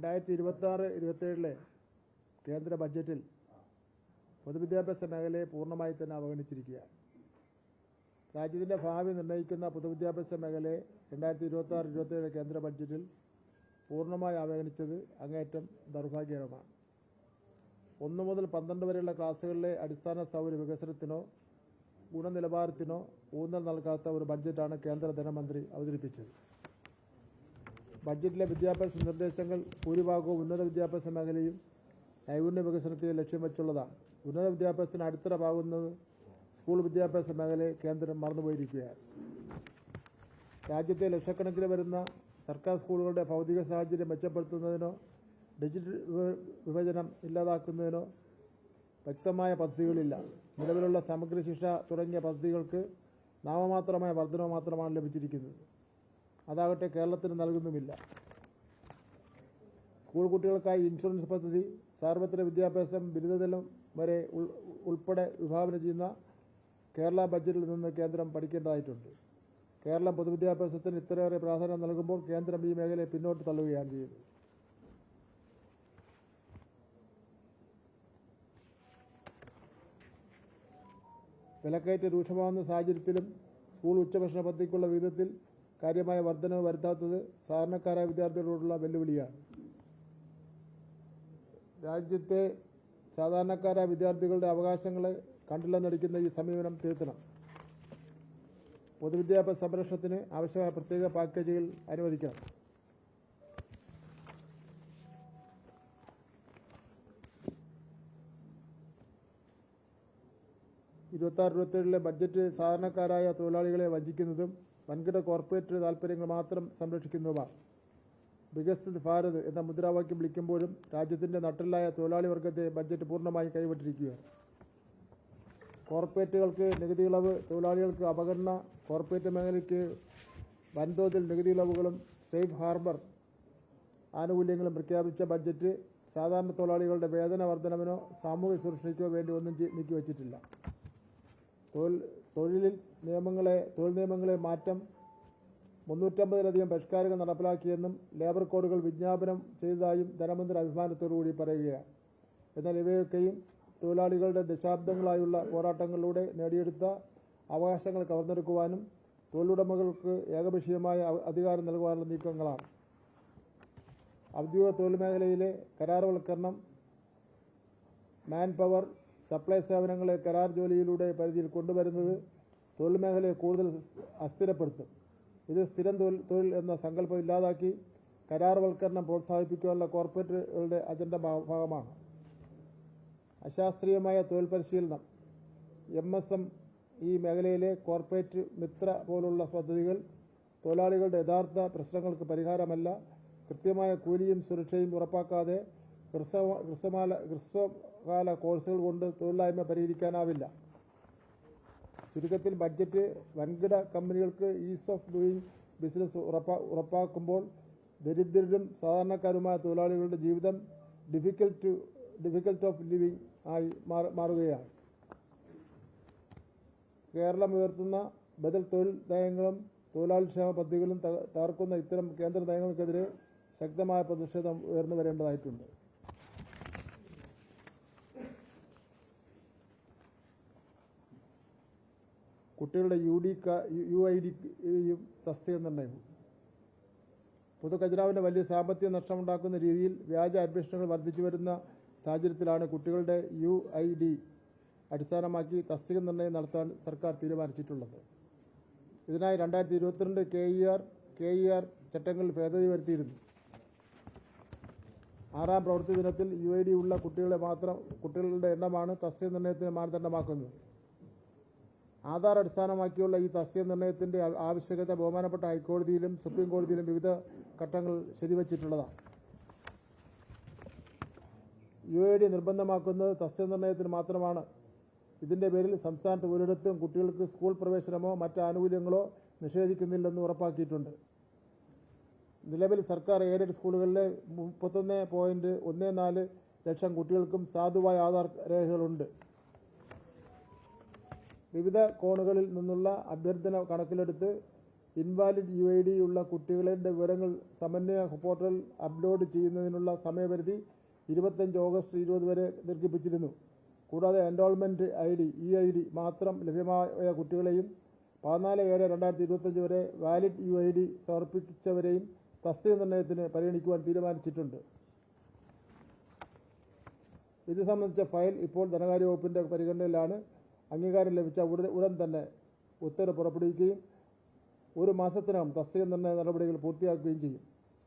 രണ്ടായിരത്തി ഇരുപത്തി ആറ് ഇരുപത്തിയേഴിലെ കേന്ദ്ര ബഡ്ജറ്റിൽ പൊതുവിദ്യാഭ്യാസ മേഖലയെ പൂർണമായി തന്നെ അവഗണിച്ചിരിക്കുകയാണ്. രാജ്യത്തിന്റെ ഭാവി നിർണയിക്കുന്ന പൊതുവിദ്യാഭ്യാസ മേഖലയെ രണ്ടായിരത്തി ഇരുപത്തി ആറ് ഇരുപത്തേഴ് കേന്ദ്ര ബഡ്ജറ്റിൽ പൂർണമായി അവഗണിച്ചത് അങ്ങേറ്റം ദൗർഭാഗ്യകരമാണ്. ഒന്ന് മുതൽ പന്ത്രണ്ട് വരെയുള്ള ക്ലാസുകളിലെ അടിസ്ഥാന സൗകര്യ വികസനത്തിനോ ഗുണനിലവാരത്തിനോ ഊന്നൽ നൽകാത്ത ഒരു ബഡ്ജറ്റാണ് കേന്ദ്ര ധനമന്ത്രി അവതരിപ്പിച്ചത്. ബഡ്ജറ്റിലെ വിദ്യാഭ്യാസ നിർദ്ദേശങ്ങൾ ഭൂരിഭാഗവും ഉന്നത വിദ്യാഭ്യാസ മേഖലയും നൈപുണ്യ വികസനത്തെ ലക്ഷ്യം വെച്ചുള്ളതാണ്. ഉന്നത വിദ്യാഭ്യാസത്തിന് അടിത്തറവാകുന്നത് സ്കൂൾ വിദ്യാഭ്യാസ മേഖലയെ കേന്ദ്രം മറന്നുപോയിരിക്കുകയാണ്. രാജ്യത്തെ ലക്ഷക്കണക്കിന് വരുന്ന സർക്കാർ സ്കൂളുകളുടെ ഭൗതിക സാഹചര്യം മെച്ചപ്പെടുത്തുന്നതിനോ ഡിജിറ്റൽ വിഭജനം ഇല്ലാതാക്കുന്നതിനോ വ്യക്തമായ പദ്ധതികളില്ല. നിലവിലുള്ള സമഗ്ര ശിക്ഷ തുടങ്ങിയ പദ്ധതികൾക്ക് നാമമാത്രമായ വർധനവ് മാത്രമാണ് ലഭിച്ചിരിക്കുന്നത്. അതാകട്ടെ കേരളത്തിന് നൽകുന്നുമില്ല. സ്കൂൾ കുട്ടികൾക്കായി ഇൻഷുറൻസ് പദ്ധതി സാർവത്രിക വിദ്യാഭ്യാസം ബിരുദതലം വരെ ഉൾ- ഉൾപ്പെടെ വിഭാവനം ചെയ്യുന്ന കേരള ബജറ്റിൽ നിന്ന് കേന്ദ്രം പഠിക്കേണ്ടതായിട്ടുണ്ട്. കേരളം പൊതുവിദ്യാഭ്യാസത്തിന് ഇത്രയേറെ പ്രാധാന്യം നൽകുമ്പോൾ കേന്ദ്രം ഈ മേഖലയെ പിന്നോട്ട് തള്ളുകയാണ് ചെയ്യുന്നത്. വിലക്കയറ്റ രൂക്ഷമാകുന്ന സാഹചര്യത്തിലും സ്കൂൾ ഉച്ചഭക്ഷണ പദ്ധതിക്കുള്ള വിഹിതത്തിൽ കാര്യമായ വർധനവ് വരുത്താത്തത് സാധാരണക്കാരായ വിദ്യാർത്ഥികളോടുള്ള വെല്ലുവിളിയാണ്. രാജ്യത്തെ സാധാരണക്കാരായ വിദ്യാർത്ഥികളുടെ അവകാശങ്ങളെ കണ്ടില്ലെന്നടിക്കുന്ന ഈ സമീപനം തിരുത്തണം. പൊതുവിദ്യാഭ്യാസ സംരക്ഷണത്തിന് ആവശ്യമായ പ്രത്യേക പാക്കേജുകൾ അനുവദിക്കണം. ഇരുപത്തി ആറ് ഇരുപത്തേഴിലെ ബഡ്ജറ്റ് സാധാരണക്കാരായ തൊഴിലാളികളെ വഞ്ചിക്കുന്നതും വൻകിട കോർപ്പറേറ്റ് താൽപ്പര്യങ്ങൾ മാത്രം സംരക്ഷിക്കുന്നവ വികസിത് ഭാരത് എന്ന മുദ്രാവാക്യം വിളിക്കുമ്പോഴും രാജ്യത്തിന്റെ നട്ടലായ തൊഴിലാളി വർഗത്തെ ബഡ്ജറ്റ് പൂർണമായും കൈവിട്ടിരിക്കുകയാണ്. കോർപ്പറേറ്റുകൾക്ക് നികുതി ഇളവ് തൊഴിലാളികൾക്ക് അപകടന കോർപ്പറേറ്റ് മേഖലയ്ക്ക് വൻതോതിൽ നികുതി ഇളവുകളും സേഫ് ഹാർബർ ആനുകൂല്യങ്ങളും പ്രഖ്യാപിച്ച ബഡ്ജറ്റ് സാധാരണ തൊഴിലാളികളുടെ വേതന വർധനവിനോ സാമൂഹ്യ സുരക്ഷയ്ക്കോ വേണ്ടി ഒന്നും നീക്കിവച്ചിട്ടില്ല. തൊഴിലിൽ നിയമങ്ങളെ തൊഴിൽ നിയമങ്ങളെ മാറ്റം മുന്നൂറ്റമ്പതിലധികം പരിഷ്കാരങ്ങൾ നടപ്പിലാക്കിയെന്നും ലേബർ കോഡുകൾ വിജ്ഞാപനം ചെയ്തതായും ധനമന്ത്രി അഭിമാനത്തോടുകൂടി പറയുകയാണ്. എന്നാൽ ഇവയൊക്കെയും തൊഴിലാളികളുടെ ദശാബ്ദങ്ങളായുള്ള പോരാട്ടങ്ങളിലൂടെ നേടിയെടുത്ത അവകാശങ്ങൾ കവർന്നെടുക്കുവാനും തൊഴിലുടമകൾക്ക് ഏകപക്ഷീയമായ അധികാരം നൽകുവാനുള്ള നീക്കങ്ങളാണ്. ഔദ്യോഗിക തൊഴിൽ മേഖലയിലെ കരാറുവൽക്കരണം മാൻ പവർ സപ്ലൈ സേവനങ്ങളെ കരാർ ജോലിയിലൂടെ പരിധിയിൽ കൊണ്ടുവരുന്നത് തൊഴിൽ മേഖലയെ കൂടുതൽ അസ്ഥിരപ്പെടുത്തും. ഇത് സ്ഥിരം തൊഴിൽ എന്ന സങ്കല്പം ഇല്ലാതാക്കി കരാർവൽക്കരണം പ്രോത്സാഹിപ്പിക്കാനുള്ള കോർപ്പറേറ്റുകളുടെ അജണ്ട ഭാഗമാണ്. അശാസ്ത്രീയമായ തൊഴിൽ പരിശീലനം എം എസ് എം ഈ മേഖലയിലെ കോർപ്പറേറ്റ് മിത്ര പോലുള്ള പദ്ധതികൾ തൊഴിലാളികളുടെ യഥാർത്ഥ പ്രശ്നങ്ങൾക്ക് പരിഹാരമല്ല. കൃത്യമായ കൂലിയും സുരക്ഷയും ഉറപ്പാക്കാതെ ഹ്രസ്വമാല കോഴ്സുകൾ കൊണ്ട് തൊഴിലില്ലായ്മ പരിഹരിക്കാനാവില്ല. ചുരുക്കത്തിൽ ബഡ്ജറ്റ് വൻകിട കമ്പനികൾക്ക് ഈസ് ഓഫ് ഡൂയിങ് ബിസിനസ് ഉറപ്പാ- ഉറപ്പാക്കുമ്പോൾ ദരിദ്രരും സാധാരണക്കാരുമായ തൊഴിലാളികളുടെ ജീവിതം ഡിഫിക്കൽട്ട് ഡിഫിക്കൽട്ട് ഓഫ് ലിവിംഗ് ആയി മാറ- മാറുകയാണ്. കേരളം ഉയർത്തുന്ന ബദൽ തൊഴിൽ നയങ്ങളും തൊഴിലാളി ക്ഷേമ പദ്ധതികളും തകർക്കുന്ന ഇത്തരം കേന്ദ്ര നയങ്ങൾക്കെതിരെ ശക്തമായ പ്രതിഷേധം ഉയർന്നു വരേണ്ടതായിട്ടുണ്ട്. കുട്ടികളുടെ U D U I D തസ്തിക നിർണയവും പൊതുഖജനാവിന് വലിയ സാമ്പത്തിക നഷ്ടമുണ്ടാക്കുന്ന രീതിയിൽ വ്യാജ അഡ്മിഷനുകൾ വർദ്ധിച്ചു വരുന്ന സാഹചര്യത്തിലാണ് കുട്ടികളുടെ യു ഐ ഡി അടിസ്ഥാനമാക്കി തസ്തിക നിർണയം നടത്താൻ സർക്കാർ തീരുമാനിച്ചിട്ടുള്ളത്. ഇതിനായി രണ്ടായിരത്തി ഇരുപത്തിരണ്ട് K E R K E R ചട്ടങ്ങളിൽ ഭേദഗതി വരുത്തിയിരുന്നു. ആറാം പ്രവൃത്തി ദിനത്തിൽ യു ഐ ഡി ഉള്ള കുട്ടികളെ മാത്രം കുട്ടികളുടെ എണ്ണമാണ് തസ്തിക നിർണയത്തിന് മാനദണ്ഡമാക്കുന്നത്. ആധാർ അടിസ്ഥാനമാക്കിയുള്ള ഈ തസ്തിക നിർണയത്തിന്റെ ആവശ്യകത ബഹുമാനപ്പെട്ട ഹൈക്കോടതിയിലും സുപ്രീം കോടതിയിലും വിവിധ ഘട്ടങ്ങൾ ശരിവച്ചിട്ടുള്ളതാണ്. യു എ ഡി നിർബന്ധമാക്കുന്നത് തസ്തിക നിർണയത്തിന് മാത്രമാണ്. ഇതിന്റെ പേരിൽ സംസ്ഥാനത്ത് ഒരിടത്തും കുട്ടികൾക്ക് സ്കൂൾ പ്രവേശനമോ മറ്റ് ആനുകൂല്യങ്ങളോ നിഷേധിക്കുന്നില്ലെന്ന് ഉറപ്പാക്കിയിട്ടുണ്ട്. നിലവിൽ സർക്കാർ എയ്ഡഡ് സ്കൂളുകളിലെ മുപ്പത്തൊന്ന് പോയിന്റ് ഒന്ന് നാല് ലക്ഷം കുട്ടികൾക്കും സാധുവായ ആധാർ രേഖകളുണ്ട്. വിവിധ കോണുകളിൽ നിന്നുള്ള അഭ്യർത്ഥന കണക്കിലെടുത്ത് ഇൻവാലിഡ് യു ഐ ഡി ഉള്ള കുട്ടികളുടെ വിവരങ്ങൾ സമന്വയ പോർട്ടൽ അപ്ലോഡ് ചെയ്യുന്നതിനുള്ള സമയപരിധി ഇരുപത്തഞ്ച് ഓഗസ്റ്റ് ഇരുപത് വരെ ദീർഘിപ്പിച്ചിരുന്നു. കൂടാതെ enrolment I D E I D മാത്രം ലഭ്യമായ കുട്ടികളെയും പതിനാല് ഏഴ് രണ്ടായിരത്തി ഇരുപത്തഞ്ച് വരെ വാലിഡ് യു ഐ ഡി സമർപ്പിച്ചവരെയും തസ്തിക നിർണയത്തിന് പരിഗണിക്കുവാൻ തീരുമാനിച്ചിട്ടുണ്ട്. ഇത് സംബന്ധിച്ച ഫയൽ ഇപ്പോൾ ധനകാര്യ വകുപ്പിന്റെ പരിഗണനയിലാണ്. അംഗീകാരം ലഭിച്ച ഉടൻ ഉടൻ തന്നെ ഉത്തരവ് പുറപ്പെടുവിക്കുകയും ഒരു മാസത്തിനകം തസ്തിക നിർണയ നടപടികൾ പൂർത്തിയാക്കുകയും ചെയ്യും.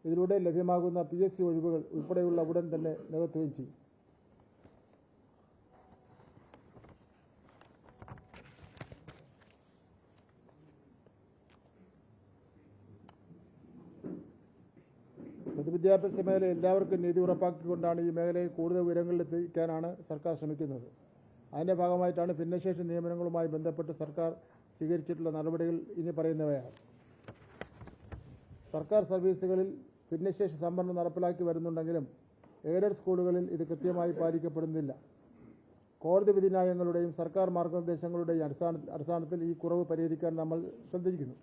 ഇതിലൂടെ ലഭ്യമാകുന്ന പി എസ് സി ഒഴിവുകൾ ഉൾപ്പെടെയുള്ള ഉടൻ തന്നെ നികത്തുകയും ചെയ്യും. പൊതുവിദ്യാഭ്യാസ മേഖല എല്ലാവർക്കും നീതി ഉറപ്പാക്കിക്കൊണ്ടാണ് ഈ മേഖലയിൽ കൂടുതൽ ഉയരങ്ങളിലെത്തിക്കാനാണ് സർക്കാർ ശ്രമിക്കുന്നത്. അതിന്റെ ഭാഗമായിട്ടാണ് ഭിന്നശേഷി നിയമനങ്ങളുമായി ബന്ധപ്പെട്ട് സർക്കാർ സ്വീകരിച്ചിട്ടുള്ള നടപടികൾ ഇനി പറയുന്നവയാണ്. സർക്കാർ സർവീസുകളിൽ ഭിന്നശേഷി സംവരണം നടപ്പിലാക്കി വരുന്നുണ്ടെങ്കിലും എയ്ഡഡ് സ്കൂളുകളിൽ ഇത് കൃത്യമായി പാലിക്കപ്പെടുന്നില്ല. കോടതി വിധിന്യായങ്ങളുടെയും സർക്കാർ മാർഗനിർദ്ദേശങ്ങളുടെയും അടിസ്ഥാന അടിസ്ഥാനത്തിൽ ഈ കുറവ് പരിഹരിക്കാൻ നമ്മൾ ശ്രദ്ധിക്കുന്നു.